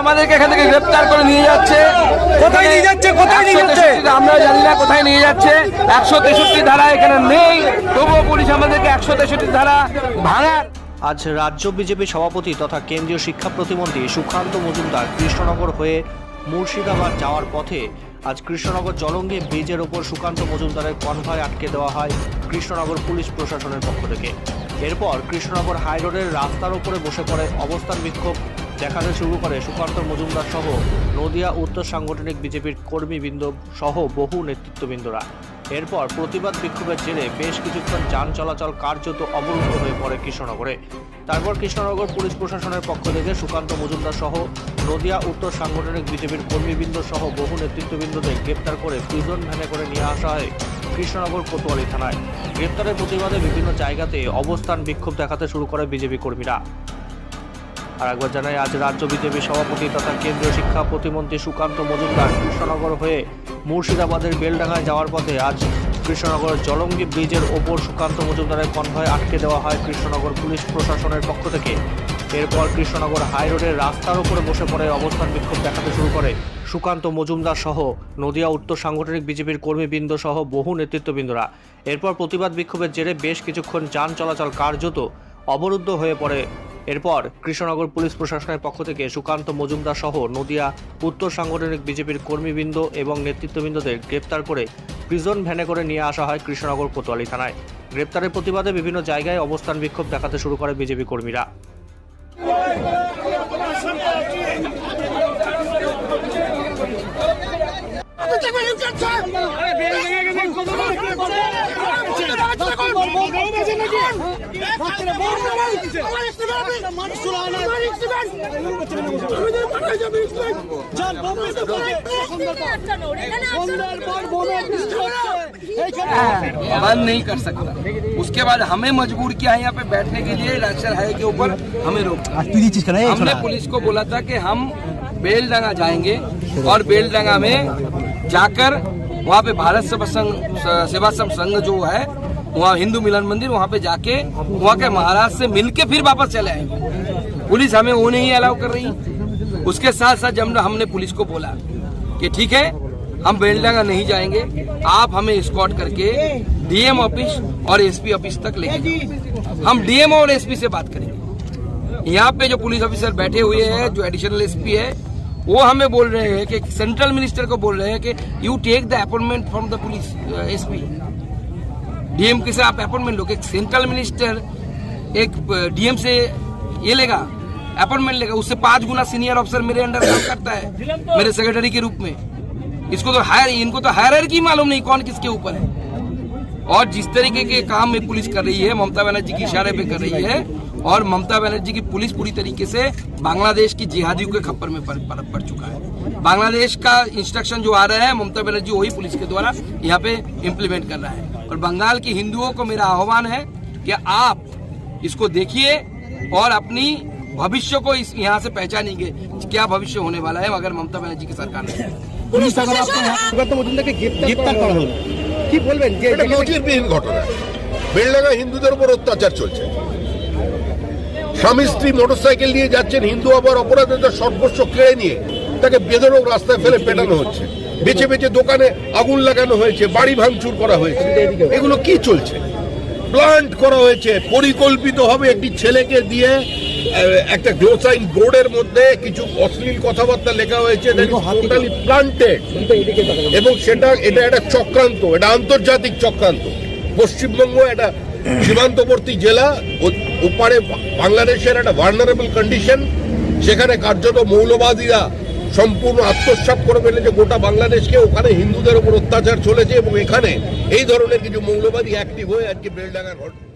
আমাদেরকে এখান থেকে গ্রেপ্তার করে নিয়ে যাচ্ছে। কোথায় নিয়ে যাচ্ছে? কোথায় নিয়ে যাচ্ছে? আমরা জানি না কোথায় নিয়ে যাচ্ছে। একশো তেষট্টি ধারা এখানে নেই। তবুও পুলিশ আমাদেরকে একশো তেষট্টি ধারা ভাঙার আজ রাজ্য বিজেপি সভাপতি তথা কেন্দ্রীয় শিক্ষা প্রতিমন্ত্রী সুকান্ত মজুমদার কৃষ্ণনগর হয়ে মুর্শিদাবাদ যাওয়ার পথে আজ কৃষ্ণনগর জলঙ্গে ব্রিজের ওপর সুকান্ত মজুমদারের কনভয় আটকে দেওয়া হয় কৃষ্ণনগর পুলিশ প্রশাসনের পক্ষ থেকে। এরপর কৃষ্ণনগর হাইরোডের রাস্তার উপরে বসে পড়ে অবস্থান বিক্ষোভ। দেখাতে শুরু করে সুকান্ত মজুমদার সহ নদিয়া উত্তর সাংগঠনিক বিজেপির কর্মীবৃন্দ সহ বহু নেতৃত্ববৃন্দরা। এরপর প্রতিবাদ বিক্ষোভের জেরে বেশ কিছুক্ষণ যান চলাচল কার্যত অবরুদ্ধ হয়ে পড়ে কৃষ্ণনগরে। তারপর কৃষ্ণনগর পুলিশ প্রশাসনের পক্ষ থেকে সুকান্ত মজুমদার সহ নদিয়া উত্তর সাংগঠনিক বিজেপির কর্মীবৃন্দ সহ বহু নেতৃত্ববৃন্দদের গ্রেপ্তার করে প্রিজন ভ্যানে করে নিয়ে আসা হয় কৃষ্ণনগর কোতোয়ালি থানায়। গ্রেপ্তারের প্রতিবাদে বিভিন্ন জায়গাতে অবস্থান বিক্ষোভ দেখাতে শুরু করে বিজেপি কর্মীরা। আর একবার জানাই, আজ রাজ্য বিজেপি সভাপতি তথা কেন্দ্রীয় শিক্ষা প্রতিমন্ত্রী সুকান্ত মজুমদার কৃষ্ণনগর হয়ে মুর্শিদাবাদের বেলডাঙ্গায় যাওয়ার পথে আজ কৃষ্ণনগর জলঙ্গি ব্রিজের ওপর সুকান্ত মজুমদারের কনভয় আটকে দেওয়া হয় কৃষ্ণনগর পুলিশ প্রশাসনের পক্ষ থেকে। এরপর কৃষ্ণনগর হাইরোডের রাস্তার উপরে বসে পড়ে অবস্থান বিক্ষোভ দেখাতে শুরু করে সুকান্ত মজুমদার সহ নদিয়া উত্তর সাংগঠনিক বিজেপির কর্মীবৃন্দ সহ বহু নেতৃত্ববৃন্দরা। এরপর প্রতিবাদ বিক্ষোভের জেরে বেশ কিছুক্ষণ যান চলাচল কার্যত অবরুদ্ধ হয়ে পড়ে এরপর কৃষ্ণনগর পুলিশ প্রশাসনের পক্ষ থেকে সুকান্ত মজুমদার সহ নদিয়া উত্তর সাংগঠনিক বিজেপির কর্মীবৃন্দ এবং নেতৃত্ববৃন্দদের গ্রেপ্তার করে প্রিজন ভ্যানে করে নিয়ে আসা হয় কৃষ্ণনগর কোতোয়ালি থানায়। গ্রেপ্তারের প্রতিবাদে বিভিন্ন জায়গায় অবস্থান বিক্ষোভ দেখাতে শুরু করে বিজেপি কর্মীরা। बंद नहीं कर सकता। उसके बाद हमें मजबूर किया है यहाँ पे बैठने के लिए नेशनल हाईवे के ऊपर हमें रोका हमने पुलिस को बोला था कि हम बेलडंगा जाएँगे और बेलडंगा में जाकर वहाँ पे भारत सेवा संघ सेवा संघ जो है वहाँ हिंदू मिलन मंदिर, वहाँ पे जाके, वहाँ के महाराज से मिलके फिर वापस चले आएँगे पुलिस हमें वो नहीं अलाउ कर रही। उसके साथ साथ जब हमने पुलिस को बोला कि ठीक है, हम बेलडांगा नहीं जाएँगे, आप हमें स्कॉट करके डीएम ऑफ़िस और एसपी ऑफ़िस तक जाओ। हम डीएम और एसपी से बात करेंगे। यहाँ पे जो पुलिस ऑफिसर बैठे हुए हैं, जो एडिशनल एसपी है, वो हमें बोल रहे हैं कि सेंट्रल मिनिस्टर को बोल रहे हैं कि you take the appointment from the police SP DM के से आप अपॉइंटमेंट लो कि सेंट्रल मिनिस्टर, एक डीएम से ये लेगा, अपॉइंटमेंट लेगा, उससे पाँच गुना सीनियर ऑफिसर मेरे अंडर काम करता है, मेरे सेक्रेटरी के रूप में। इसको तो हायर, इनको तो हायर की मालूम नहीं कौन किसके ऊपर है। और जिस तरीके के काम में पुलिस कर रही है, ममता बनर्जी की इशारे पे कर रही है, और ममता बनर्जी की पुलिस पूरी तरीके से बांग्लादेश की जिहादियों के खप्पर में पड़ चुका है। बांग्लादेश का इंस्ट्रक्शन जो आ रहा है, ममता बनर्जी वही पुलिस के द्वारा यहाँ पे इम्प्लीमेंट कर रहा है। और बंगाल के हिंदुओं को मेरा आह्वान है कि आप इसको देखिए और अपनी भविष्य को इस यहाँ से पहचानेंगे क्या भविष्य होने वाला है अगर ममता बनर्जी की सरकार नहीं পুলিশ সুকান্ত মজুমদারকে গ্রেপ্তার করা হলো কি বলবেন যে এটা নজিরবিহীন ঘটনা বেলডাঙ্গা হিন্দুদের উপর অত্যাচার চলছে স্বামী স্ত্রী মোটরসাইকেল নিয়ে যাচ্ছেন হিন্দু আবার অপরাধীদের সর্বস্ব কেড়ে নিয়ে তাকে বেদরক রাস্তায় ফেলে পেটানো হচ্ছে বেছে বেছে দোকানে আগুন লাগানো হয়েছে বাড়ি ভাঙচুর করা হয়েছে। এগুলো কি চলছে? প্লান্ট করা হয়েছে পরিকল্পিতভাবে একটি ছেলেকে দিয়ে একটা গ্লোসাইন বোর্ডের মধ্যে কিছু অশ্লীল কথাবার্তা লেখা হয়েছে টোটালি প্লান্টেড এবং সেটা এটা একটা চক্রান্ত এটা আন্তর্জাতিক চক্রান্ত। পশ্চিমবঙ্গ একটা সীমান্তবর্তী জেলা ওপারে বাংলাদেশের একটা ভার্নারেবল কন্ডিশন সেখানে কার্যত মৌলবাদীরা সম্পূর্ণ আত্মসাপ করে ফেলেছে গোটা বাংলাদেশকে। ওখানে হিন্দুদের উপর অত্যাচার চলেছে এবং এখানে এই ধরনের কিছু মৌলবাদী অ্যাক্টিভ হয়ে আজকে বেলডাঙ্গার ঘটনা